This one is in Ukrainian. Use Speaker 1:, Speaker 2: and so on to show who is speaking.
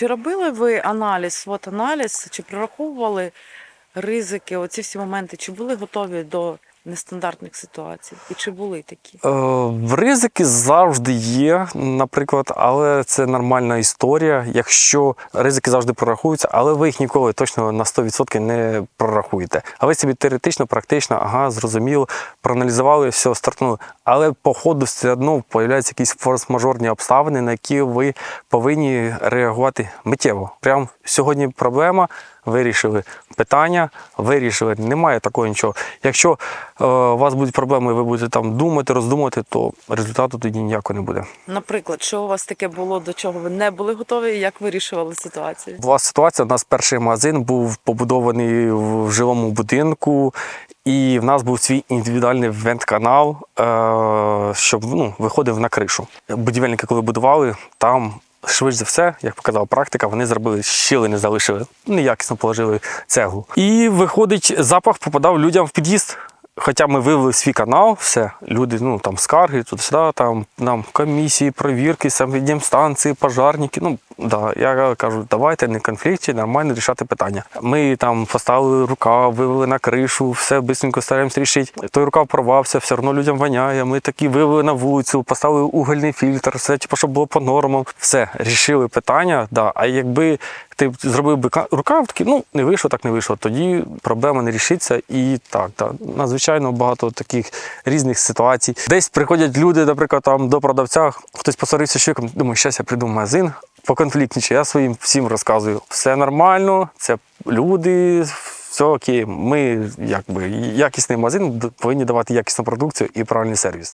Speaker 1: Чи робили ви аналіз, от аналіз, чи прораховували ризики, оці всі моменти, чи були готові до нестандартних ситуацій? І чи були такі?
Speaker 2: Е, Ризики завжди є, наприклад, але це нормальна історія. Якщо ризики завжди прорахуються, але ви їх ніколи точно на 100% не прорахуєте. А ви собі теоретично, практично, ага, зрозуміло, проаналізували, все, стартнули. Але по ходу все одно появляються якісь форс-мажорні обставини, на які ви повинні реагувати миттєво. Прям сьогодні проблема. Вирішили питання, вирішили, немає такого нічого. Якщо е, у вас будуть проблеми, ви будете там думати, роздумувати, то результату тоді ніякого не буде.
Speaker 1: Наприклад, що у вас таке було, до чого ви не були готові, і як вирішували ситуацію?
Speaker 2: Була ситуація, у нас перший магазин був побудований в жилому будинку, і в нас був свій індивідуальний вент-канал, е, щоб ну, виходив на кришу. Будівельники, коли будували, там. Швидше за все, як показала практика, вони зробили щілини, залишили, неякісно положили цеглу. І виходить, запах попадав людям в під'їзд. Хоча ми вивели свій канал, все, люди, ну там скарги, туди-сюди, там нам комісії, провірки, станції, пожарники. Ну да, я кажу, давайте не конфлікті, нормально рішати питання. Ми там поставили рукав, вивели на кришу, все швидко стараємося рішити. Той рукав порвався, все одно людям воняє. Ми такі вивели на вулицю, поставили угольний фільтр, все, типу, щоб було по нормам. Все, рішили питання. Да. А якби ти зробив би ка- рукав, такий, ну не вийшло, так не вийшло. Тоді проблема не рішиться. І так, да. надзвичайно багато таких різних ситуацій. Десь приходять люди, наприклад, там до продавця, хтось посварився з чоловіком, думаю, щас я прийду в магазин. Поконфліктніче, я своїм всім розказую. Все нормально, це люди, все окей. Ми якби якісний магазин повинні давати якісну продукцію і правильний сервіс.